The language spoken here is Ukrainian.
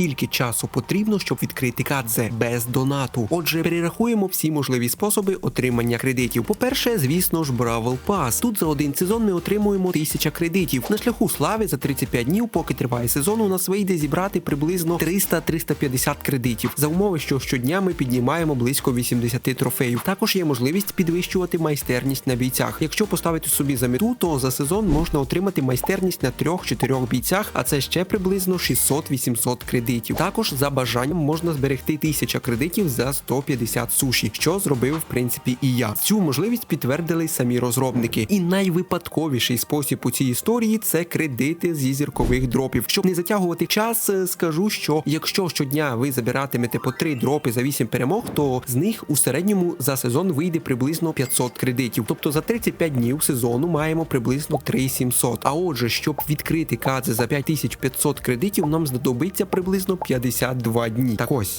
скільки часу потрібно, щоб відкрити кадзе без донату. Отже, перерахуємо всі можливі способи отримання кредитів. По-перше, звісно ж, Бравл Пас. Тут за один сезон ми отримуємо 1000 кредитів. На шляху слави за 35 днів, поки триває сезон, у нас вийде зібрати приблизно 300-350 кредитів. За умови, що щодня ми піднімаємо близько 80 трофеїв. Також є можливість підвищувати майстерність на бійцях. Якщо поставити собі за мету, то за сезон можна отримати майстерність на 3-4 бійцях, а це ще приблизно 600-800 кредитів. Також за бажанням можна зберегти 1000 кредитів за 150 суші, що зробив в принципі і я. Цю можливість підтвердили самі розробники. І найвипадковіший спосіб у цій історії це кредити зі зіркових дропів. Щоб не затягувати час, е, скажу, що якщо щодня ви забиратимете по 3 дропи за 8 перемог, то з них у середньому за сезон вийде приблизно 500 кредитів. Тобто за 35 днів сезону маємо приблизно 3700. А отже, щоб відкрити кадзи за 5500 кредитів, нам знадобиться приблизно 52 дні. Так ось